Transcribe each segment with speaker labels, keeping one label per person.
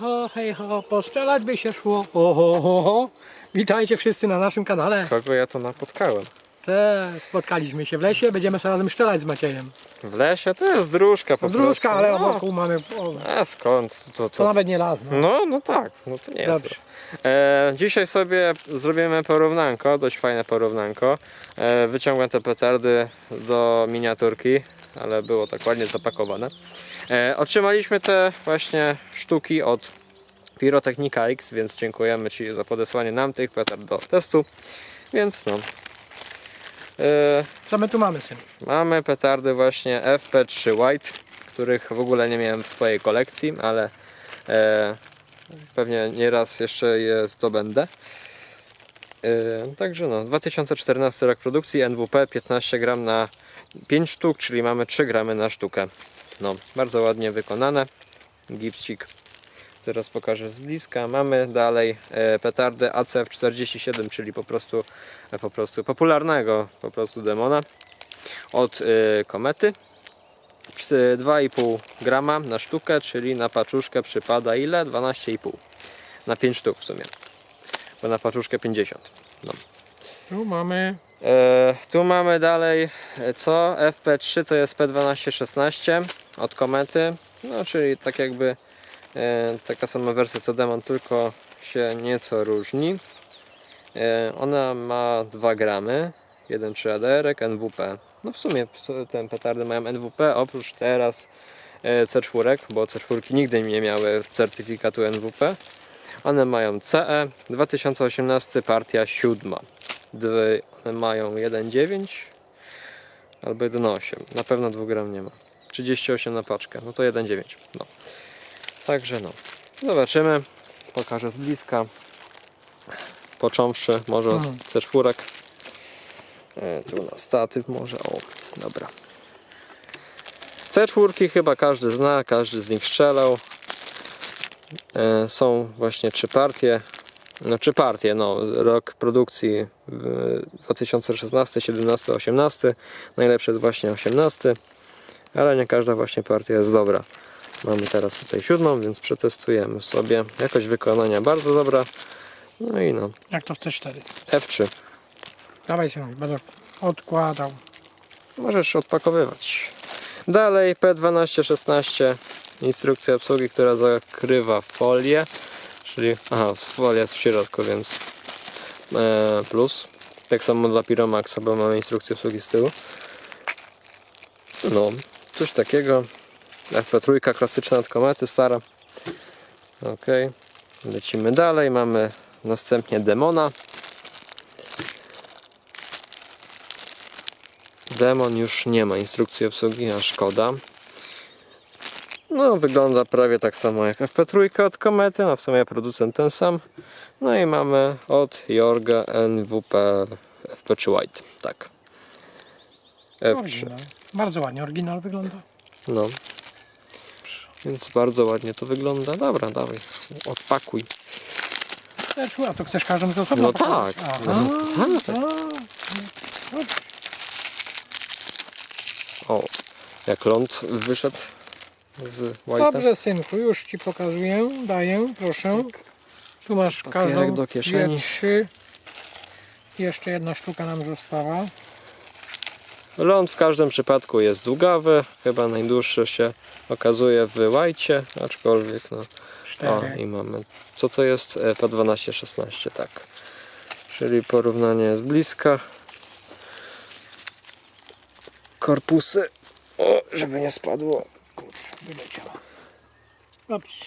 Speaker 1: Ho, hej, ho, poszczelać by się szło. Ho, ho, ho, ho. Witajcie wszyscy na naszym kanale.
Speaker 2: Kogo ja to napotkałem?
Speaker 1: Te, spotkaliśmy się w lesie, będziemy sobie razem szczelać z Maciejem.
Speaker 2: W lesie to jest dróżka po
Speaker 1: Dróżka,
Speaker 2: prostu.
Speaker 1: ale
Speaker 2: no.
Speaker 1: wokół mamy... O,
Speaker 2: A skąd? To,
Speaker 1: to
Speaker 2: to...
Speaker 1: nawet nie las. No.
Speaker 2: No, no tak, no to nie jest.
Speaker 1: Dobrze.
Speaker 2: E, dzisiaj sobie zrobimy porównanko, dość fajne porównanko. E, wyciągłem te petardy do miniaturki, ale było tak ładnie zapakowane. E, otrzymaliśmy te właśnie sztuki od Pirotechnika X, więc dziękujemy Ci za podesłanie nam tych petard do testu. Więc no. E,
Speaker 1: Co my tu mamy, syn?
Speaker 2: Mamy petardy właśnie FP3 White, których w ogóle nie miałem w swojej kolekcji, ale e, pewnie nieraz jeszcze je zdobędę. E, także no, 2014 rok produkcji, NWP 15 gram na 5 sztuk, czyli mamy 3 gramy na sztukę. No, bardzo ładnie wykonane. Gipsik. Teraz pokażę z bliska. Mamy dalej e, petardę ACF47, czyli po prostu, e, po prostu popularnego po prostu demona od y, komety. Czty- 2,5 grama na sztukę, czyli na paczuszkę przypada ile? 12,5 na 5 sztuk w sumie. Bo na paczuszkę 50. No.
Speaker 1: Tu mamy...
Speaker 2: E, tu mamy dalej e, co? FP3 to jest P1216 od komety. No czyli tak jakby e, taka sama wersja co Demon, tylko się nieco różni. E, ona ma 2 gramy, 1,3 ADR, NWP. No w sumie te petardy mają NWP, oprócz teraz e, C4, bo C4 nigdy nie miały certyfikatu NWP. One mają CE 2018 partia 7. Dwie, one mają 1,9 albo 1,8. Na pewno 2 gram nie ma. 38 na paczkę, no to 1,9. No. Także no. Zobaczymy. Pokażę z bliska. Począwszy może od
Speaker 1: Mhm.
Speaker 2: C4. E, tu na statyw może. O, dobra. C4 chyba każdy zna, każdy z nich strzelał. E, są właśnie trzy partie. No trzy partie, no. Rok produkcji w 2016, 17, 18. Najlepszy jest właśnie 18. Ale nie każda właśnie partia jest dobra. Mamy teraz tutaj siódmą, więc przetestujemy sobie. Jakość wykonania bardzo dobra. No i no.
Speaker 1: Jak to w T4?
Speaker 2: F3.
Speaker 1: Dawaj synu, będę odkładał.
Speaker 2: Możesz odpakowywać. Dalej P1216 instrukcja obsługi, która zakrywa folię, czyli aha, folia jest w środku, więc e, plus. Tak samo dla Piromaxa, bo mamy instrukcję obsługi z tyłu. No, coś takiego. FP3 klasyczna od komety, stara. Ok, lecimy dalej. Mamy następnie Demona. Demon już nie ma instrukcji obsługi, a szkoda. No, wygląda prawie tak samo jak FP3 od Komety, a w sumie producent ten sam. No i mamy od Jorga NWP FP3 White, tak. F3,
Speaker 1: Oryginał. Bardzo ładnie oryginał wygląda.
Speaker 2: no. Więc bardzo ładnie to wygląda. Dobra, dawaj, odpakuj.
Speaker 1: T4, a to chcesz każdą z osobna
Speaker 2: No
Speaker 1: pakować?
Speaker 2: tak.
Speaker 1: Aha,
Speaker 2: No tak. O, jak ląd wyszedł z White'a.
Speaker 1: Dobrze synku, już Ci pokazuję, daję, proszę. Tu masz
Speaker 2: Papierek
Speaker 1: każdą,
Speaker 2: do kieszeni.
Speaker 1: dwie, trzy. Jeszcze jedna sztuka nam została.
Speaker 2: Ląd w każdym przypadku jest długawy, chyba najdłuższy się okazuje w łajcie, aczkolwiek no. O, i mamy. Co to jest? E, P12-16, tak. Czyli porównanie z bliska. Korpusy. O, żeby nie spadło.
Speaker 1: Wyleciała. Dobrze.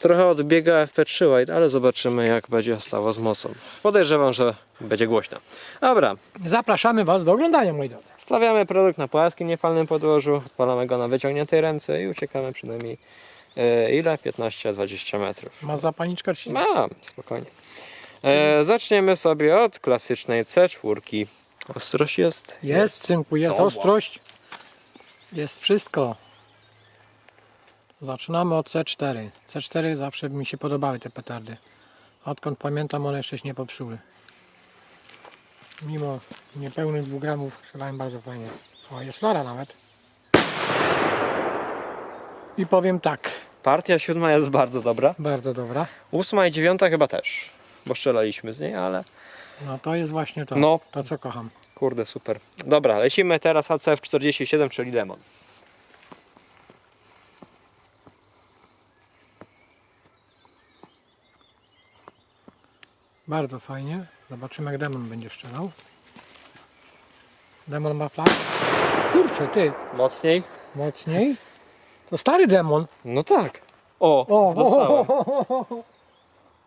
Speaker 2: Trochę odbiega FP3 White, ale zobaczymy jak będzie stało z mocą. Podejrzewam, że będzie głośno. Dobra,
Speaker 1: Zapraszamy Was do oglądania, moi drodzy.
Speaker 2: Stawiamy produkt na płaskim, niepalnym podłożu, odpalamy go na wyciągniętej ręce i uciekamy przynajmniej e, ile? 15-20 metrów.
Speaker 1: Ma zapalniczkę czy nie?
Speaker 2: Mam, spokojnie. E, zaczniemy sobie od klasycznej C4. Ostrość jest?
Speaker 1: Jest, synku, jest ostrość. Jest wszystko. Zaczynamy od C4. C4 zawsze mi się podobały te petardy. Odkąd pamiętam, one jeszcze się nie popsuły. Mimo niepełnych 2 gramów strzelają bardzo fajnie. O, jest lara nawet. I powiem tak.
Speaker 2: Partia siódma jest bardzo dobra.
Speaker 1: Bardzo dobra.
Speaker 2: Ósma i dziewiąta chyba też, bo strzelaliśmy z niej, ale
Speaker 1: No to jest właśnie to,
Speaker 2: No.
Speaker 1: to co kocham.
Speaker 2: Kurde super. Dobra, lecimy teraz ACF 47, czyli demon.
Speaker 1: Bardzo fajnie. Zobaczymy jak demon będzie strzelał. Demon ma flag. Kurczę, ty,
Speaker 2: Mocniej?
Speaker 1: mocniej. To stary demon.
Speaker 2: No tak. O,
Speaker 1: O,
Speaker 2: dostałem.
Speaker 1: o, o, o, o.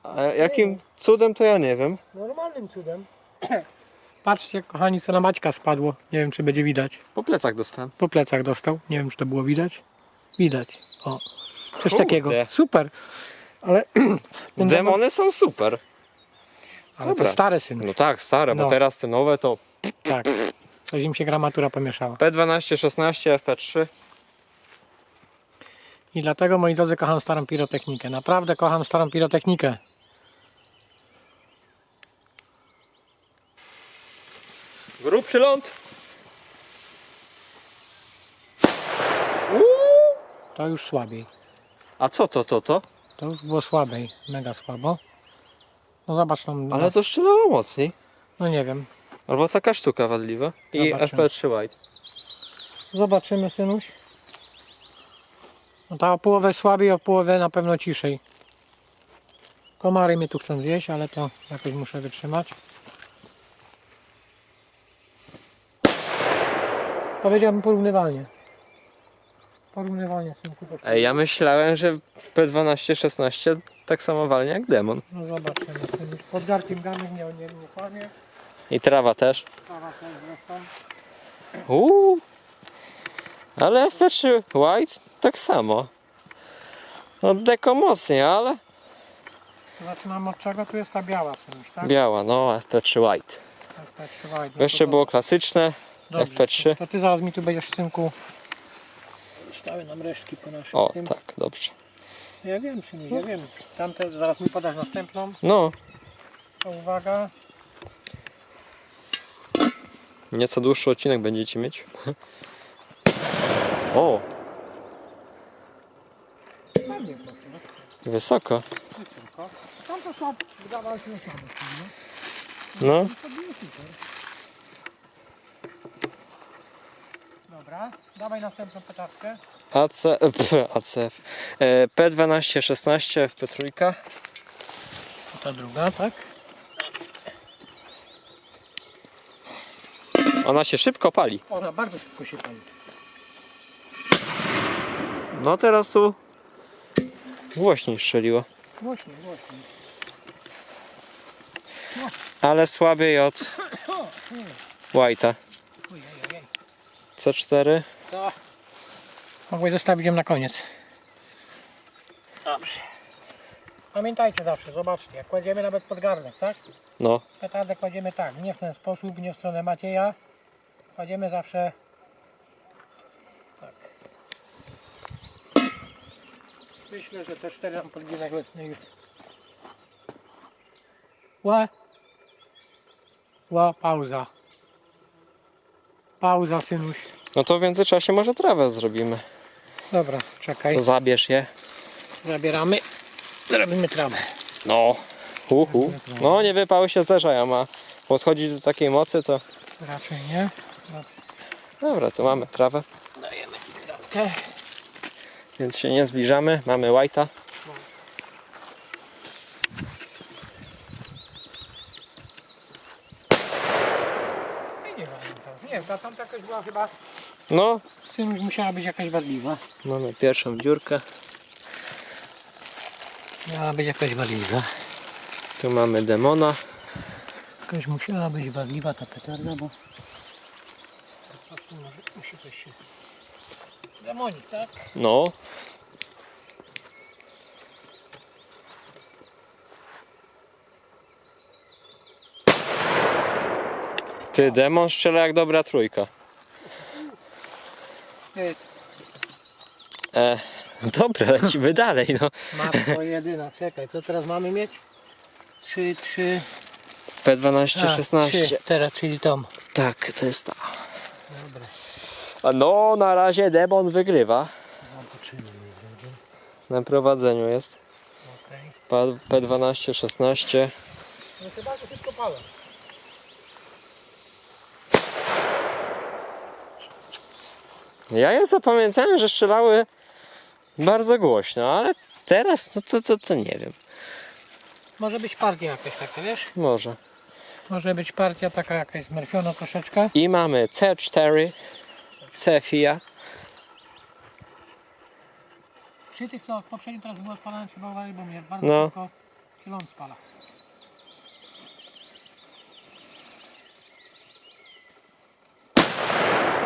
Speaker 2: A jakim cudem to ja nie wiem.
Speaker 1: Normalnym cudem. Patrzcie, kochani, co na Maćka spadło. Nie wiem, czy będzie widać.
Speaker 2: Po plecach dostałem.
Speaker 1: Po plecach dostał. Nie wiem, czy to było widać. Widać. O, coś
Speaker 2: Kurde.
Speaker 1: takiego. Super. Ale, ten demon,
Speaker 2: Demony są super.
Speaker 1: ale to
Speaker 2: Dobra.
Speaker 1: stare syny.
Speaker 2: No tak, stare, bo
Speaker 1: No.
Speaker 2: teraz te nowe to
Speaker 1: Tak. Coś im się gramatura pomieszała.
Speaker 2: P12, 16, FP3.
Speaker 1: I dlatego, moi drodzy, kocham starą pirotechnikę. Naprawdę kocham starą pirotechnikę.
Speaker 2: Grubszy ląd.
Speaker 1: To już słabiej.
Speaker 2: A co to, to, to?
Speaker 1: To już było słabiej. Mega słabo. No zobacz tam.
Speaker 2: Ale to strzelało mocniej.
Speaker 1: No nie wiem.
Speaker 2: Albo taka sztuka wadliwa. I
Speaker 1: Zobaczymy.
Speaker 2: FP3 White.
Speaker 1: Zobaczymy, synuś. No ta o połowę słabiej, o połowę na pewno ciszej. Komary mnie tu chcą zjeść, ale to jakoś muszę wytrzymać. Powiedziałbym porównywalnie. Porównywalnie, synku. to-
Speaker 2: Ej, ja myślałem, że P12, 16 tak samo walnie jak demon.
Speaker 1: No zobaczymy. synuś. Pod garkiem ganek nie, nie, nie kłamie.
Speaker 2: I trawa też.
Speaker 1: Prawa też zresztą.
Speaker 2: Uuu. Ale FP3 White tak samo. No deko mocniej, ale
Speaker 1: Zaczynam od czego? Tu jest ta biała, synuś, tak?
Speaker 2: biała, no FP3 White.
Speaker 1: Tak, trzymaj.
Speaker 2: Bo jeszcze było klasyczne.
Speaker 1: Dobrze,
Speaker 2: FP3.
Speaker 1: To ty zaraz mi tu będziesz synku. Stały nam resztki po naszym
Speaker 2: O,
Speaker 1: tym.
Speaker 2: tak, dobrze.
Speaker 1: Ja wiem, synu, ja wiem. Tamte zaraz mi podasz następną.
Speaker 2: No,
Speaker 1: To uwaga.
Speaker 2: nieco dłuższy odcinek będziecie mieć. O,
Speaker 1: Ładnie to się
Speaker 2: wysoko.
Speaker 1: wysoko. Tam to słabo, wydawało się.
Speaker 2: No,
Speaker 1: To było super. Dobra, dawaj następną petarkę.
Speaker 2: AC, p, ACF. E, P12, 16, FP3.
Speaker 1: Ta druga, tak?
Speaker 2: Ona się szybko pali.
Speaker 1: Ona bardzo szybko się pali.
Speaker 2: No teraz tu głośniej strzeliło.
Speaker 1: Głośniej, głośniej.
Speaker 2: Ale słabiej od White'a.
Speaker 1: ojej.
Speaker 2: C4.
Speaker 1: Co? Mogłeś zostawić ją na koniec. Dobrze. Pamiętajcie zawsze, zobaczcie, jak kładziemy nawet pod garnek, tak?
Speaker 2: No,
Speaker 1: Petardę kładziemy tak, nie w ten sposób, nie w stronę Macieja. Kładziemy zawsze tak. Myślę, że te cztery nam podginek letnie już. Ła. Ła, pauza. Pauza, synuś.
Speaker 2: no to w międzyczasie może trawę zrobimy.
Speaker 1: Dobra, czekaj.
Speaker 2: To zabierz je.
Speaker 1: Zabieramy. Robimy trawę.
Speaker 2: No. Uhu. No nie wypały się zdarzają, a podchodzi do takiej mocy to...
Speaker 1: Raczej nie.
Speaker 2: Dobra, to mamy trawę,
Speaker 1: Dajemy trawkę.
Speaker 2: więc się nie zbliżamy. Mamy White'a.
Speaker 1: I nie pamiętam. Nie, ta tamta jakaś była chyba.
Speaker 2: No,
Speaker 1: Z tym musiała być jakaś wadliwa.
Speaker 2: mamy pierwszą dziurkę.
Speaker 1: Miała być jakaś wadliwa.
Speaker 2: Tu mamy demona.
Speaker 1: Jakaś musiała być wadliwa ta petarda, bo po prostu może, musi coś się... Demonik, tak?
Speaker 2: No. Ty, demon strzela jak dobra trójka.
Speaker 1: Ty,
Speaker 2: E, dobra, lecimy dalej, no.
Speaker 1: masz to jedyna. Czekaj, co teraz mamy mieć? 3, 3,
Speaker 2: P12, 16.
Speaker 1: Teraz, czyli tom.
Speaker 2: Tak, to jest ta.
Speaker 1: Dobra,
Speaker 2: A no, na razie demon wygrywa.
Speaker 1: zobaczymy.
Speaker 2: na prowadzeniu jest.
Speaker 1: Okej.
Speaker 2: Pa- P12, 16.
Speaker 1: No to bardzo szybko
Speaker 2: Ja je zapamiętałem, że strzelały bardzo głośno, ale teraz no to, to, to nie wiem.
Speaker 1: Może być partia jakaś taka, wiesz?
Speaker 2: Może.
Speaker 1: Może być partia taka jakaś zmerfiona troszeczkę.
Speaker 2: I mamy C4, Cefia.
Speaker 1: Przy tych, co poprzednio teraz było odpalane, trzeba uważać, bo mnie bardzo
Speaker 2: No.
Speaker 1: szybko się ląd spala.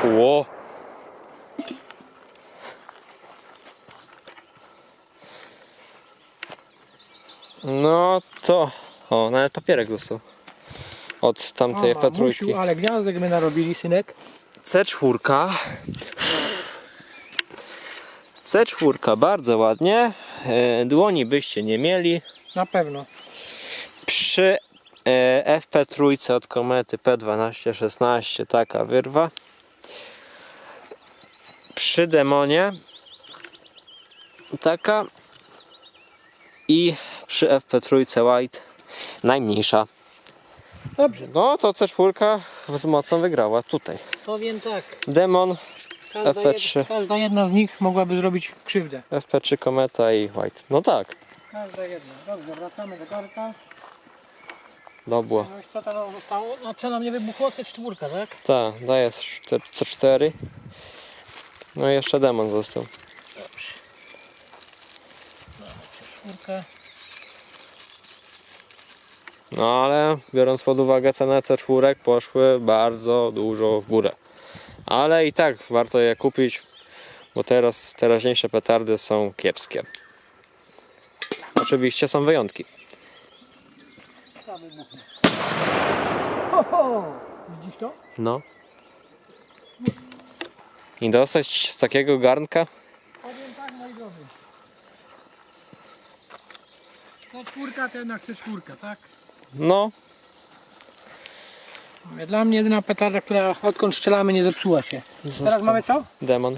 Speaker 2: Ło. No to. O, nawet papierek dostał. Od tamtej F3.
Speaker 1: mamusiu, ale gniazdek my narobili, synek.
Speaker 2: C4. C4 bardzo ładnie. E, Dłoni byście nie mieli.
Speaker 1: Na pewno.
Speaker 2: Przy e, FP3 od komety P12-16 taka wyrwa. Przy demonie taka i przy FP3 White najmniejsza.
Speaker 1: Dobrze,
Speaker 2: No to C4 z mocą wygrała tutaj.
Speaker 1: powiem tak.
Speaker 2: Demon,
Speaker 1: Każda,
Speaker 2: FP3.
Speaker 1: Jed, każda jedna z nich mogłaby zrobić krzywdę.
Speaker 2: FP3 kometa i White. No tak,
Speaker 1: Każda jedna. Dobrze, wracamy do garka.
Speaker 2: dobra.
Speaker 1: No i co tam nam zostało? No co nam nie wybuchło? C4, tak?
Speaker 2: Tak, daje C4. No i jeszcze demon został.
Speaker 1: Dobrze. Mamy C4.
Speaker 2: No ale biorąc pod uwagę cenę C4 poszły bardzo dużo w górę. Ale i tak warto je kupić, bo teraz teraźniejsze petardy są kiepskie. Oczywiście są wyjątki.
Speaker 1: Ho, ho! Widzisz to?
Speaker 2: No. I dostać z takiego garnka?
Speaker 1: Powiem tak, moi drodzy. C4 to jednak C4, tak?
Speaker 2: No,
Speaker 1: Dla mnie jedyna petarda, która odkąd strzelamy nie zepsuła się. Teraz mamy co?
Speaker 2: demon.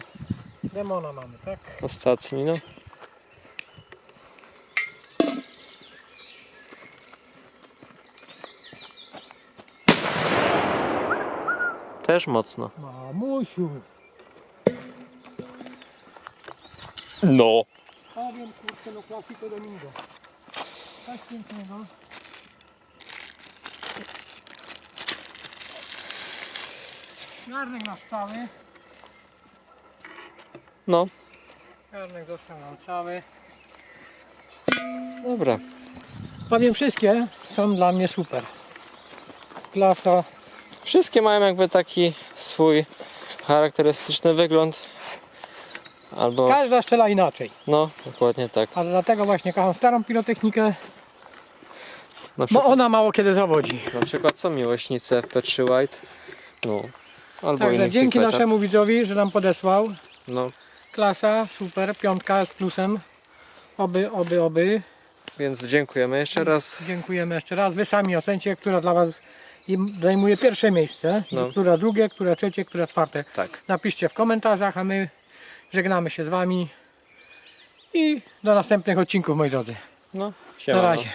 Speaker 1: Demona mamy, tak?
Speaker 2: Ostatni, no. Też mocno.
Speaker 1: Mamusiu.
Speaker 2: No.
Speaker 1: Powiem kurczę, no klasiko Domingo. Coś pięknego. Garnek nasz cały.
Speaker 2: No,
Speaker 1: Garnek został nam cały.
Speaker 2: dobra.
Speaker 1: Powiem wszystkie są dla mnie super. Klasa.
Speaker 2: Wszystkie mają jakby taki swój charakterystyczny wygląd. Albo,
Speaker 1: Każda strzela inaczej.
Speaker 2: no, dokładnie tak.
Speaker 1: Ale dlatego właśnie kocham starą pirotechnikę,
Speaker 2: Na
Speaker 1: bo
Speaker 2: przykład,
Speaker 1: ona mało kiedy zawodzi.
Speaker 2: na przykład są miłośnicy FP3 White. No. Albo
Speaker 1: Także
Speaker 2: innych
Speaker 1: dzięki
Speaker 2: tych
Speaker 1: naszemu widzowi, że nam podesłał.
Speaker 2: No,
Speaker 1: Klasa, super, piątka z plusem. Oby, oby, oby.
Speaker 2: więc dziękujemy jeszcze raz.
Speaker 1: Dziękujemy jeszcze raz. Wy sami ocencie, która dla Was im zajmuje pierwsze miejsce,
Speaker 2: No.
Speaker 1: która drugie, która trzecie, która czwarte.
Speaker 2: Tak.
Speaker 1: Napiszcie w komentarzach, a my żegnamy się z Wami. I do następnych odcinków, moi drodzy.
Speaker 2: No,
Speaker 1: Na
Speaker 2: siemano.
Speaker 1: razie.